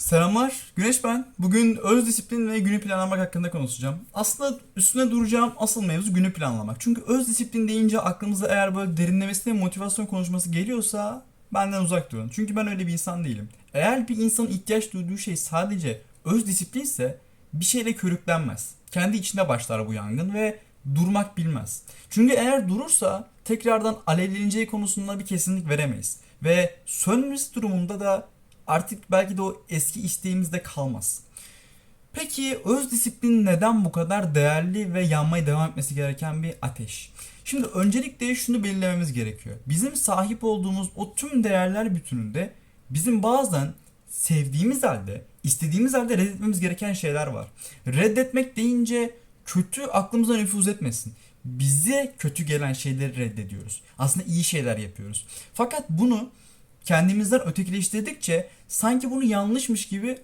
Selamlar, Güneş ben. Bugün öz disiplin ve günü planlamak hakkında konuşacağım. Aslında üstüne duracağım asıl mevzu günü planlamak. Çünkü öz disiplin deyince aklımıza eğer böyle derinlemesine motivasyon konuşması geliyorsa benden uzak durun. Çünkü ben öyle bir insan değilim. Eğer bir insanın ihtiyaç duyduğu şey sadece öz disiplinse bir şeyle körüklenmez. Kendi içinde başlar bu yangın ve durmak bilmez. Çünkü eğer durursa tekrardan alevleneceği konusunda bir kesinlik veremeyiz. Ve sönmesi durumunda da artık belki de o eski isteğimizde kalmaz. Peki öz disiplin neden bu kadar değerli ve yanmaya devam etmesi gereken bir ateş? Şimdi öncelikle şunu belirlememiz gerekiyor. Bizim sahip olduğumuz o tüm değerler bütününde bizim bazen sevdiğimiz halde, istediğimiz halde reddetmemiz gereken şeyler var. Reddetmek deyince kötü aklımıza nüfuz etmesin. Bize kötü gelen şeyleri reddediyoruz. Aslında iyi şeyler yapıyoruz. Fakat bunu kendimizden ötekileştirdikçe sanki bunu yanlışmış gibi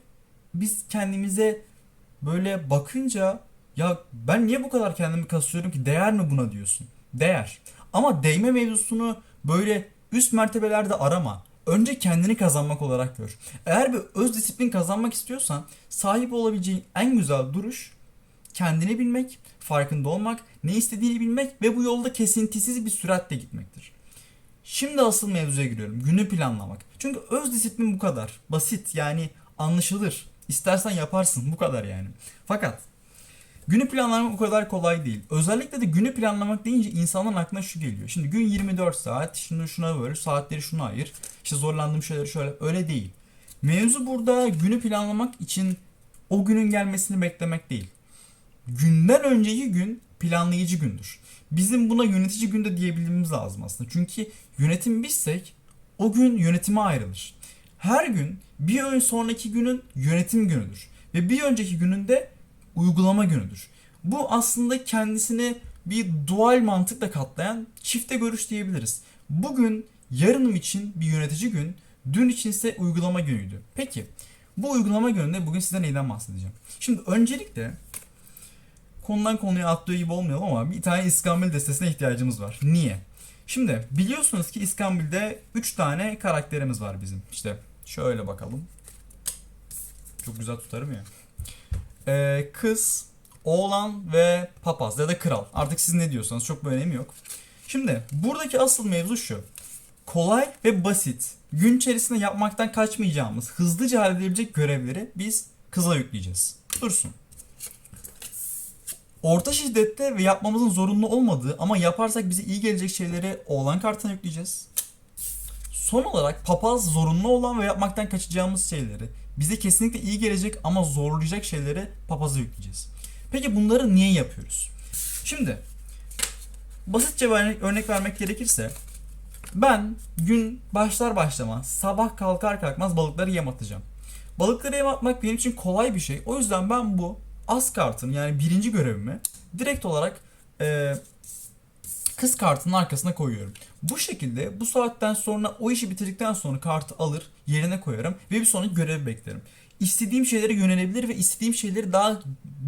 biz kendimize böyle bakınca ya ben niye bu kadar kendimi kasıyorum ki değer mi buna diyorsun. Değer. Ama değme mevzusunu böyle üst mertebelerde arama. Önce kendini kazanmak olarak gör. Eğer bir öz disiplin kazanmak istiyorsan sahip olabileceğin en güzel duruş kendini bilmek, farkında olmak, ne istediğini bilmek ve bu yolda kesintisiz bir süratle gitmektir. Şimdi asıl mevzuya giriyorum. Günü planlamak. Çünkü öz disiplin bu kadar. Basit yani anlaşılır. İstersen yaparsın bu kadar yani. Fakat günü planlamak o kadar kolay değil. Özellikle de günü planlamak deyince insanların aklına şu geliyor. Şimdi gün 24 saat, şimdi şuna böl, saatleri şuna ayır. İşte zorlandığım şeyleri şöyle. Öyle değil. Mevzu burada günü planlamak için o günün gelmesini beklemek değil. Günden önceki gün planlayıcı gündür. Bizim buna yönetici günde diyebilmemiz lazım aslında. Çünkü yönetim bizsek o gün yönetime ayrılır. Her gün bir ön sonraki günün yönetim günüdür. Ve bir önceki günün de uygulama günüdür. Bu aslında kendisini bir dual mantıkla katlayan çifte görüş diyebiliriz. Bugün yarınım için bir yönetici gün, dün için ise uygulama günüydü. Peki bu uygulama gününde bugün size neyden bahsedeceğim? Şimdi öncelikle konudan konuya atlıyor gibi olmayalım ama bir tane İskambil destesine ihtiyacımız var. Niye? Şimdi biliyorsunuz ki İskambil'de 3 tane karakterimiz var bizim. İşte şöyle bakalım. Çok güzel tutarım ya. Ee, kız, oğlan ve papaz ya da kral. Artık siz ne diyorsanız çok bir önemi yok. Şimdi buradaki asıl mevzu şu. Kolay ve basit, gün içerisinde yapmaktan kaçmayacağımız, hızlıca halledebilecek görevleri biz kıza yükleyeceğiz. Dursun. Orta şiddette ve yapmamızın zorunlu olmadığı ama yaparsak bize iyi gelecek şeyleri oğlan kartına yükleyeceğiz. Son olarak papaz zorunlu olan ve yapmaktan kaçacağımız şeyleri, bize kesinlikle iyi gelecek ama zorlayacak şeyleri papaza yükleyeceğiz. Peki bunları niye yapıyoruz? Şimdi basitçe bir örnek, vermek gerekirse ben gün başlar başlamaz sabah kalkar kalkmaz balıkları yem atacağım. Balıkları yem atmak benim için kolay bir şey. O yüzden ben bu az kartın yani birinci görevimi direkt olarak e, kız kartının arkasına koyuyorum. Bu şekilde bu saatten sonra o işi bitirdikten sonra kartı alır yerine koyarım ve bir sonraki görevi beklerim. İstediğim şeylere yönelebilir ve istediğim şeyleri daha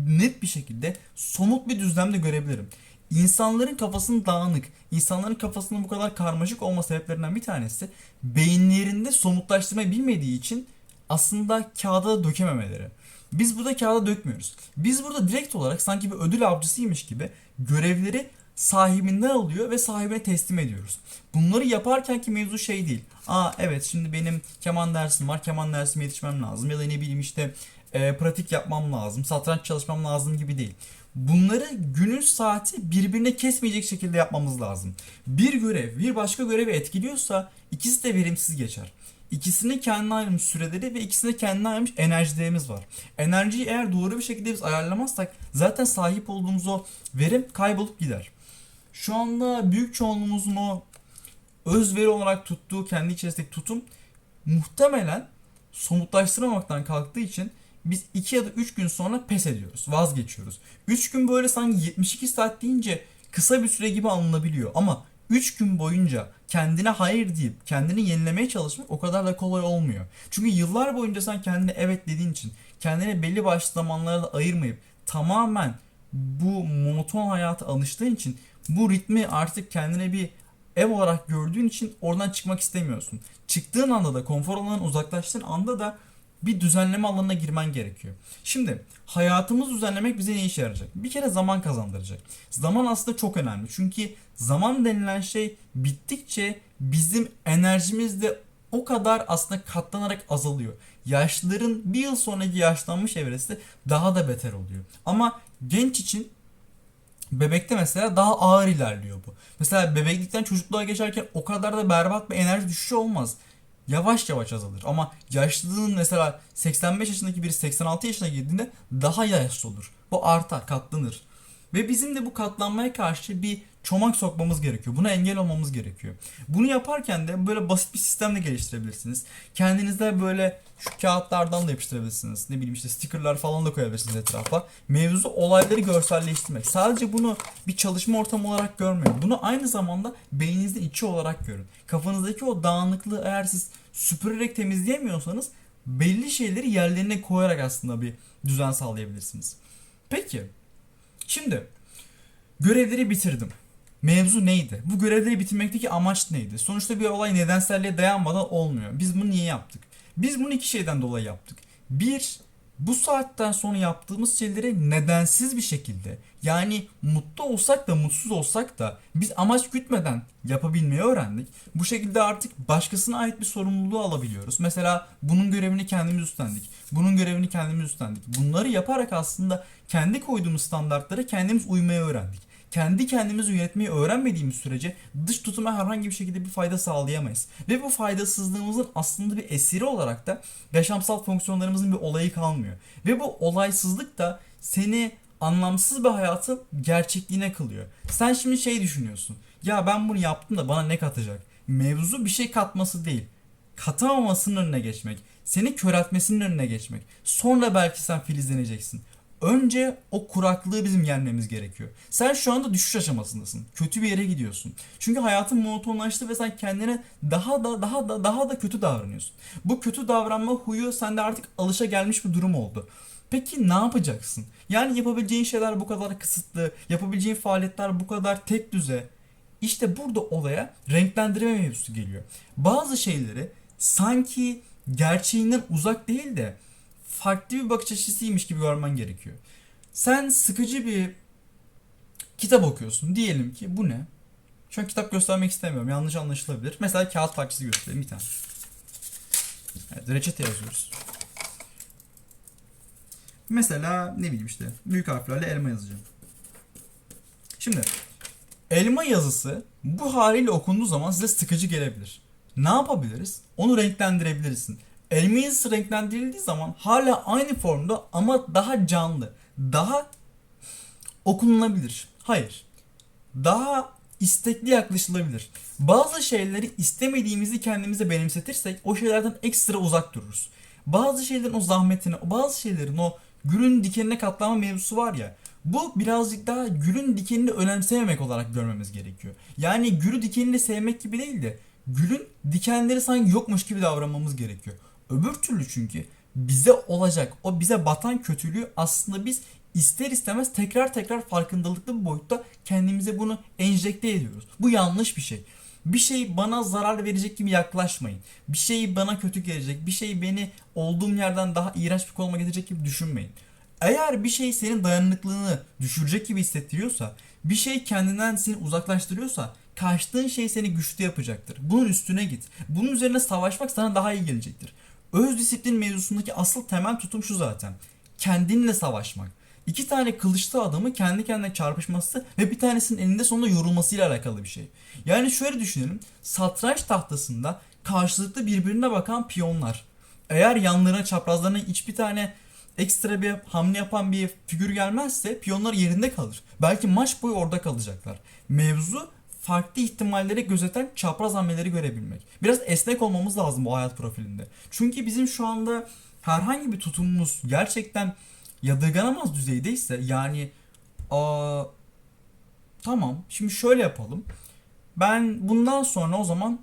net bir şekilde somut bir düzlemde görebilirim. İnsanların kafasının dağınık, insanların kafasının bu kadar karmaşık olma sebeplerinden bir tanesi beyinlerinde somutlaştırmayı bilmediği için aslında kağıda da dökememeleri. Biz burada kağıda dökmüyoruz. Biz burada direkt olarak sanki bir ödül avcısıymış gibi görevleri sahibinden alıyor ve sahibine teslim ediyoruz. Bunları yaparken ki mevzu şey değil. Aa evet şimdi benim keman dersim var. Keman dersime yetişmem lazım. Ya da ne bileyim işte e, pratik yapmam lazım. Satranç çalışmam lazım gibi değil. Bunları günün saati birbirine kesmeyecek şekilde yapmamız lazım. Bir görev bir başka görevi etkiliyorsa ikisi de verimsiz geçer. İkisine kendine ayrılmış süreleri ve ikisine kendine ayrılmış enerjilerimiz var. Enerjiyi eğer doğru bir şekilde biz ayarlamazsak zaten sahip olduğumuz o verim kaybolup gider. Şu anda büyük çoğunluğumuzun o özveri olarak tuttuğu kendi içerisindeki tutum muhtemelen somutlaştırmamaktan kalktığı için biz 2 ya da 3 gün sonra pes ediyoruz, vazgeçiyoruz. 3 gün böyle sanki 72 saat deyince kısa bir süre gibi alınabiliyor ama 3 gün boyunca kendine hayır deyip kendini yenilemeye çalışmak o kadar da kolay olmuyor. Çünkü yıllar boyunca sen kendine evet dediğin için kendine belli başlı zamanlarda ayırmayıp tamamen bu monoton hayata alıştığın için bu ritmi artık kendine bir ev olarak gördüğün için oradan çıkmak istemiyorsun. Çıktığın anda da konfor alanından uzaklaştığın anda da bir düzenleme alanına girmen gerekiyor. Şimdi hayatımızı düzenlemek bize ne işe yarayacak? Bir kere zaman kazandıracak. Zaman aslında çok önemli. Çünkü zaman denilen şey bittikçe bizim enerjimiz de o kadar aslında katlanarak azalıyor. Yaşlıların bir yıl sonraki yaşlanmış evresi daha da beter oluyor. Ama genç için bebekte mesela daha ağır ilerliyor bu. Mesela bebeklikten çocukluğa geçerken o kadar da berbat bir enerji düşüşü olmaz. Yavaş yavaş azalır. Ama yaşlılığın mesela 85 yaşındaki biri 86 yaşına girdiğinde daha yaşlı olur. Bu artar, katlanır. Ve bizim de bu katlanmaya karşı bir çomak sokmamız gerekiyor. Buna engel olmamız gerekiyor. Bunu yaparken de böyle basit bir sistem de geliştirebilirsiniz. Kendinizde böyle şu kağıtlardan da yapıştırabilirsiniz. Ne bileyim işte stickerlar falan da koyabilirsiniz etrafa. Mevzu olayları görselleştirmek. Sadece bunu bir çalışma ortamı olarak görmeyin. Bunu aynı zamanda beyninizin içi olarak görün. Kafanızdaki o dağınıklığı eğer siz süpürerek temizleyemiyorsanız belli şeyleri yerlerine koyarak aslında bir düzen sağlayabilirsiniz. Peki Şimdi görevleri bitirdim. Mevzu neydi? Bu görevleri bitirmekteki amaç neydi? Sonuçta bir olay nedenselliğe dayanmadan olmuyor. Biz bunu niye yaptık? Biz bunu iki şeyden dolayı yaptık. Bir, bu saatten sonra yaptığımız şeyleri nedensiz bir şekilde yani mutlu olsak da mutsuz olsak da biz amaç gütmeden yapabilmeyi öğrendik. Bu şekilde artık başkasına ait bir sorumluluğu alabiliyoruz. Mesela bunun görevini kendimiz üstlendik. Bunun görevini kendimiz üstlendik. Bunları yaparak aslında kendi koyduğumuz standartlara kendimiz uymayı öğrendik kendi kendimizi yönetmeyi öğrenmediğimiz sürece dış tutuma herhangi bir şekilde bir fayda sağlayamayız. Ve bu faydasızlığımızın aslında bir esiri olarak da yaşamsal fonksiyonlarımızın bir olayı kalmıyor. Ve bu olaysızlık da seni anlamsız bir hayatın gerçekliğine kılıyor. Sen şimdi şey düşünüyorsun. Ya ben bunu yaptım da bana ne katacak? Mevzu bir şey katması değil. Katamamasının önüne geçmek. Seni köreltmesinin önüne geçmek. Sonra belki sen filizleneceksin. Önce o kuraklığı bizim yenmemiz gerekiyor. Sen şu anda düşüş aşamasındasın. Kötü bir yere gidiyorsun. Çünkü hayatın monotonlaştı ve sen kendine daha da daha da daha da kötü davranıyorsun. Bu kötü davranma huyu sende artık alışa gelmiş bir durum oldu. Peki ne yapacaksın? Yani yapabileceğin şeyler bu kadar kısıtlı, yapabileceğin faaliyetler bu kadar tek düze. İşte burada olaya renklendirme mevzusu geliyor. Bazı şeyleri sanki gerçeğinden uzak değil de farklı bir bakış açısıymış gibi görmen gerekiyor. Sen sıkıcı bir kitap okuyorsun. Diyelim ki bu ne? Şu an kitap göstermek istemiyorum. Yanlış anlaşılabilir. Mesela kağıt parçası göstereyim bir tane. Evet, reçete yazıyoruz. Mesela ne bileyim işte büyük harflerle elma yazacağım. Şimdi elma yazısı bu haliyle okunduğu zaman size sıkıcı gelebilir. Ne yapabiliriz? Onu renklendirebilirsin. Elma yazısı renklendirildiği zaman hala aynı formda ama daha canlı, daha okunulabilir. Hayır. Daha istekli yaklaşılabilir. Bazı şeyleri istemediğimizi kendimize benimsetirsek o şeylerden ekstra uzak dururuz. Bazı şeylerin o zahmetine, bazı şeylerin o gülün dikenine katlama mevzusu var ya. Bu birazcık daha gülün dikenini önemsememek olarak görmemiz gerekiyor. Yani gülü dikenini sevmek gibi değil de gülün dikenleri sanki yokmuş gibi davranmamız gerekiyor. Öbür türlü çünkü bize olacak o bize batan kötülüğü aslında biz ister istemez tekrar tekrar farkındalıklı bir boyutta kendimize bunu enjekte ediyoruz. Bu yanlış bir şey. Bir şey bana zarar verecek gibi yaklaşmayın. Bir şey bana kötü gelecek, bir şey beni olduğum yerden daha iğrenç bir konuma getirecek gibi düşünmeyin. Eğer bir şey senin dayanıklılığını düşürecek gibi hissettiriyorsa, bir şey kendinden seni uzaklaştırıyorsa, kaçtığın şey seni güçlü yapacaktır. Bunun üstüne git. Bunun üzerine savaşmak sana daha iyi gelecektir. Öz disiplin mevzusundaki asıl temel tutum şu zaten. Kendinle savaşmak. İki tane kılıçlı adamı kendi kendine çarpışması ve bir tanesinin elinde sonunda yorulmasıyla alakalı bir şey. Yani şöyle düşünelim. Satranç tahtasında karşılıklı birbirine bakan piyonlar. Eğer yanlarına çaprazlarına hiçbir tane ekstra bir hamle yapan bir figür gelmezse piyonlar yerinde kalır. Belki maç boyu orada kalacaklar. Mevzu farklı ihtimalleri gözeten çapraz hamleleri görebilmek. Biraz esnek olmamız lazım bu hayat profilinde. Çünkü bizim şu anda herhangi bir tutumumuz gerçekten yadırganamaz düzeydeyse yani aa, tamam şimdi şöyle yapalım. Ben bundan sonra o zaman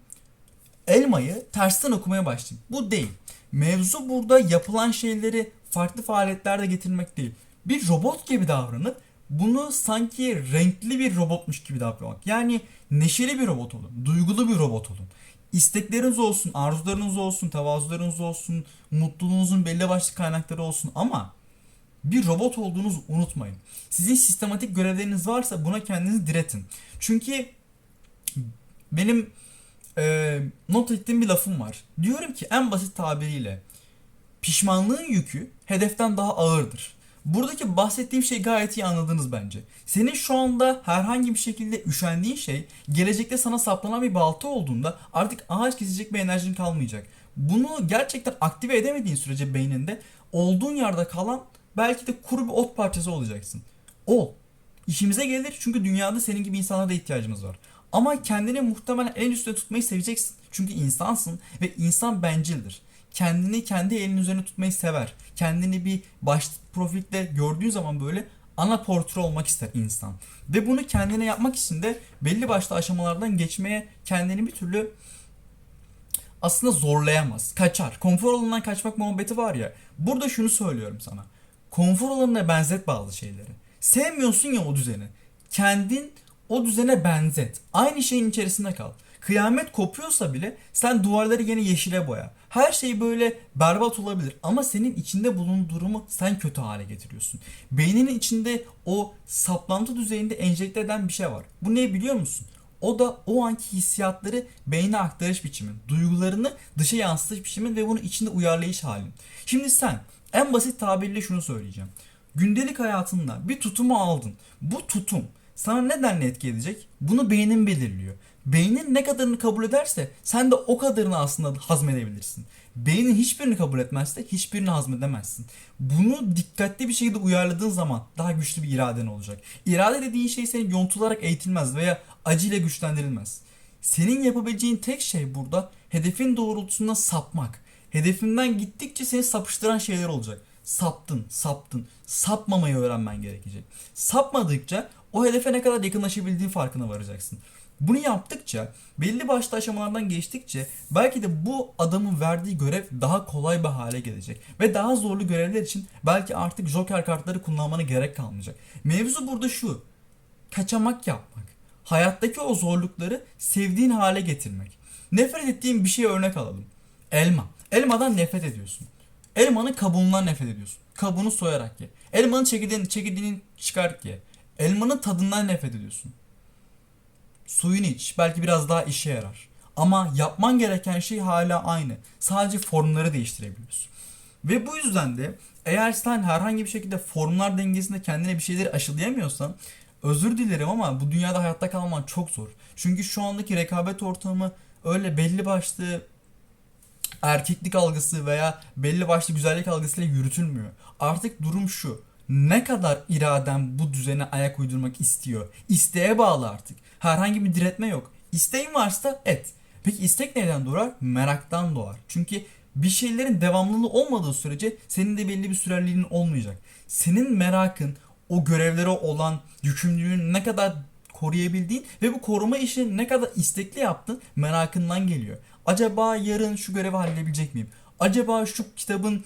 elmayı tersten okumaya başlayayım. Bu değil. Mevzu burada yapılan şeyleri farklı faaliyetlerde getirmek değil. Bir robot gibi davranıp bunu sanki renkli bir robotmuş gibi davranmak. Yani neşeli bir robot olun, duygulu bir robot olun. İstekleriniz olsun, arzularınız olsun, tevazularınız olsun, mutluluğunuzun belli başlı kaynakları olsun ama bir robot olduğunuzu unutmayın. Sizin sistematik görevleriniz varsa buna kendinizi diretin. Çünkü benim e, not ettiğim bir lafım var. Diyorum ki en basit tabiriyle pişmanlığın yükü hedeften daha ağırdır. Buradaki bahsettiğim şey gayet iyi anladınız bence. Senin şu anda herhangi bir şekilde üşendiğin şey gelecekte sana saplanan bir balta olduğunda artık ağaç kesecek bir enerjin kalmayacak. Bunu gerçekten aktive edemediğin sürece beyninde olduğun yerde kalan belki de kuru bir ot parçası olacaksın. Ol. İşimize gelir çünkü dünyada senin gibi insanlara da ihtiyacımız var. Ama kendini muhtemelen en üstte tutmayı seveceksin. Çünkü insansın ve insan bencildir. Kendini kendi elinin üzerine tutmayı sever. Kendini bir baş profilde gördüğü zaman böyle ana portre olmak ister insan. Ve bunu kendine yapmak için de belli başlı aşamalardan geçmeye kendini bir türlü aslında zorlayamaz. Kaçar. Konfor alanından kaçmak muhabbeti var ya. Burada şunu söylüyorum sana. Konfor alanına benzet bazı şeyleri. Sevmiyorsun ya o düzeni. Kendin o düzene benzet. Aynı şeyin içerisinde kal. Kıyamet kopuyorsa bile sen duvarları yine yeşile boya. Her şey böyle berbat olabilir ama senin içinde bulunduğun durumu sen kötü hale getiriyorsun. Beyninin içinde o saplantı düzeyinde enjekte eden bir şey var. Bu ne biliyor musun? O da o anki hissiyatları beyne aktarış biçimin, duygularını dışa yansıtış biçimin ve bunu içinde uyarlayış halin. Şimdi sen en basit tabirle şunu söyleyeceğim. Gündelik hayatında bir tutumu aldın. Bu tutum sana nedenle etki edecek? Bunu beynin belirliyor. Beynin ne kadarını kabul ederse sen de o kadarını aslında hazmedebilirsin. Beynin hiçbirini kabul etmezse hiçbirini hazmedemezsin. Bunu dikkatli bir şekilde uyarladığın zaman daha güçlü bir iraden olacak. İrade dediğin şey seni yontularak eğitilmez veya acıyla güçlendirilmez. Senin yapabileceğin tek şey burada hedefin doğrultusunda sapmak. Hedefinden gittikçe seni sapıştıran şeyler olacak. Saptın, saptın. Sapmamayı öğrenmen gerekecek. Sapmadıkça o hedefe ne kadar yakınlaşabildiğin farkına varacaksın. Bunu yaptıkça, belli başlı aşamalardan geçtikçe belki de bu adamın verdiği görev daha kolay bir hale gelecek. Ve daha zorlu görevler için belki artık joker kartları kullanmana gerek kalmayacak. Mevzu burada şu. Kaçamak yapmak. Hayattaki o zorlukları sevdiğin hale getirmek. Nefret ettiğin bir şeye örnek alalım. Elma. Elmadan nefret ediyorsun. Elmanın kabuğundan nefret ediyorsun. Kabuğunu soyarak ye. Elmanın çekirdeğini, çekirdeğini çıkart ye. Elmanın tadından nefret ediyorsun. Suyunu iç. Belki biraz daha işe yarar. Ama yapman gereken şey hala aynı. Sadece formları değiştirebiliyorsun. Ve bu yüzden de eğer sen herhangi bir şekilde formlar dengesinde kendine bir şeyleri aşılayamıyorsan özür dilerim ama bu dünyada hayatta kalman çok zor. Çünkü şu andaki rekabet ortamı öyle belli başlı erkeklik algısı veya belli başlı güzellik algısıyla yürütülmüyor. Artık durum şu. Ne kadar iraden bu düzene ayak uydurmak istiyor? İsteğe bağlı artık. Herhangi bir diretme yok. İsteğin varsa et. Peki istek neden doğar? Meraktan doğar. Çünkü bir şeylerin devamlılığı olmadığı sürece senin de belli bir sürerliğin olmayacak. Senin merakın, o görevlere olan yükümlülüğün ne kadar koruyabildiğin ve bu koruma işini ne kadar istekli yaptın merakından geliyor. Acaba yarın şu görevi halledebilecek miyim? Acaba şu kitabın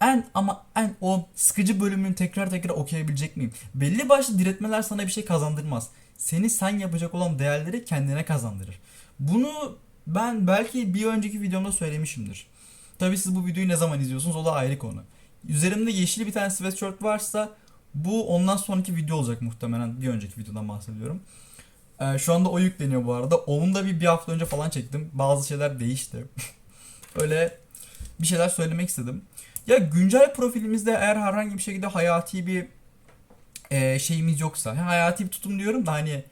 en ama en o sıkıcı bölümünü tekrar tekrar okuyabilecek miyim? Belli başlı diretmeler sana bir şey kazandırmaz. Seni sen yapacak olan değerleri kendine kazandırır. Bunu ben belki bir önceki videomda söylemişimdir. Tabi siz bu videoyu ne zaman izliyorsunuz o da ayrı konu. Üzerimde yeşil bir tane sweatshirt varsa bu ondan sonraki video olacak muhtemelen. Bir önceki videodan bahsediyorum. Ee, şu anda o yükleniyor bu arada. Onu da bir, bir hafta önce falan çektim. Bazı şeyler değişti. Öyle bir şeyler söylemek istedim. Ya güncel profilimizde eğer herhangi bir şekilde hayati bir e, şeyimiz yoksa, ha, hayati bir tutum diyorum da hani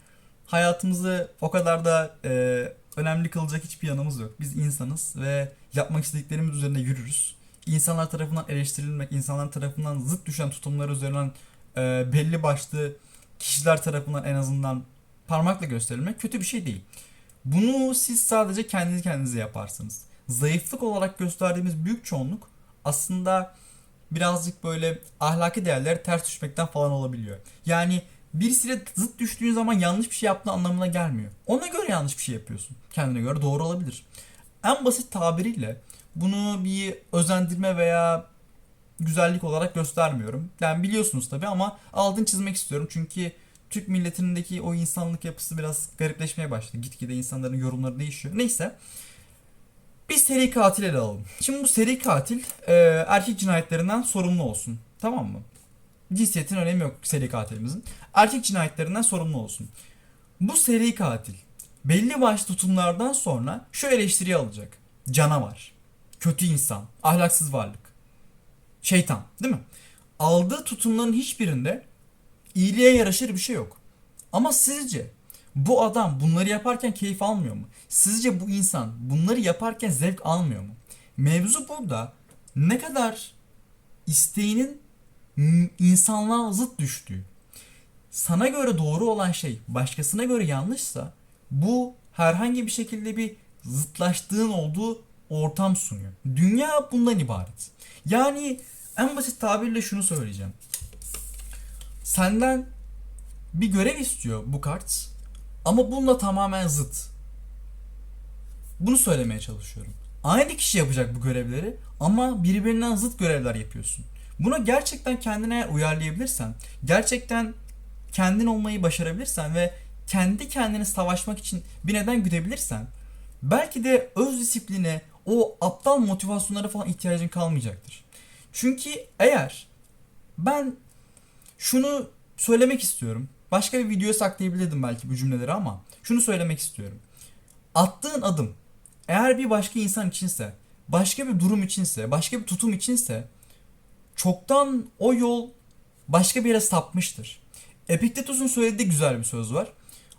hayatımızı o kadar da e, önemli kılacak hiçbir yanımız yok. Biz insanız ve yapmak istediklerimiz üzerinde yürürüz. İnsanlar tarafından eleştirilmek, insanlar tarafından zıt düşen tutumlar üzerinden e, belli başlı kişiler tarafından en azından parmakla gösterilmek kötü bir şey değil. Bunu siz sadece kendiniz kendinize yaparsınız. Zayıflık olarak gösterdiğimiz büyük çoğunluk aslında birazcık böyle ahlaki değerleri ters düşmekten falan olabiliyor. Yani birisiyle zıt düştüğün zaman yanlış bir şey yaptığın anlamına gelmiyor. Ona göre yanlış bir şey yapıyorsun. Kendine göre doğru olabilir. En basit tabiriyle bunu bir özendirme veya güzellik olarak göstermiyorum. Yani biliyorsunuz tabii ama altını çizmek istiyorum. Çünkü Türk milletindeki o insanlık yapısı biraz garipleşmeye başladı. Gitgide insanların yorumları değişiyor. Neyse. Bir seri katil ele alalım. Şimdi bu seri katil e, erkek cinayetlerinden sorumlu olsun. Tamam mı? Cinsiyetin önemi yok seri katilimizin. Erkek cinayetlerinden sorumlu olsun. Bu seri katil belli başlı tutumlardan sonra şu eleştiriyi alacak. Canavar, kötü insan, ahlaksız varlık, şeytan değil mi? Aldığı tutumların hiçbirinde iyiliğe yaraşır bir şey yok. Ama sizce bu adam bunları yaparken keyif almıyor mu? Sizce bu insan bunları yaparken zevk almıyor mu? Mevzu burada ne kadar isteğinin insanlığa zıt düştüğü. Sana göre doğru olan şey başkasına göre yanlışsa bu herhangi bir şekilde bir zıtlaştığın olduğu ortam sunuyor. Dünya bundan ibaret. Yani en basit tabirle şunu söyleyeceğim. Senden bir görev istiyor bu kart ama bununla tamamen zıt. Bunu söylemeye çalışıyorum. Aynı kişi yapacak bu görevleri ama birbirinden zıt görevler yapıyorsun. Buna gerçekten kendine uyarlayabilirsen, gerçekten kendin olmayı başarabilirsen ve kendi kendine savaşmak için bir neden güdebilirsen belki de öz disipline, o aptal motivasyonlara falan ihtiyacın kalmayacaktır. Çünkü eğer ben şunu söylemek istiyorum. Başka bir videoya saklayabilirdim belki bu cümleleri ama şunu söylemek istiyorum. Attığın adım eğer bir başka insan içinse, başka bir durum içinse, başka bir tutum içinse çoktan o yol başka bir yere sapmıştır. Epiktetos'un söylediği güzel bir söz var.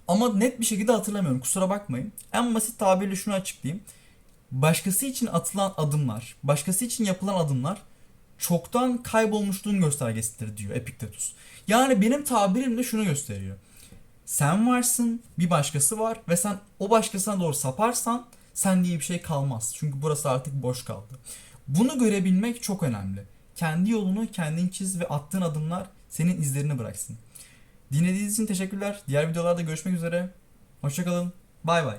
Ama net bir şekilde hatırlamıyorum. Kusura bakmayın. En basit tabirle şunu açıklayayım. Başkası için atılan adımlar, başkası için yapılan adımlar çoktan kaybolmuşluğun göstergesidir diyor Epiktetus. Yani benim tabirimle şunu gösteriyor. Sen varsın, bir başkası var ve sen o başkasına doğru saparsan sen diye bir şey kalmaz. Çünkü burası artık boş kaldı. Bunu görebilmek çok önemli. Kendi yolunu kendin çiz ve attığın adımlar senin izlerini bıraksın. Dinlediğiniz için teşekkürler. Diğer videolarda görüşmek üzere. Hoşçakalın. Bay bay.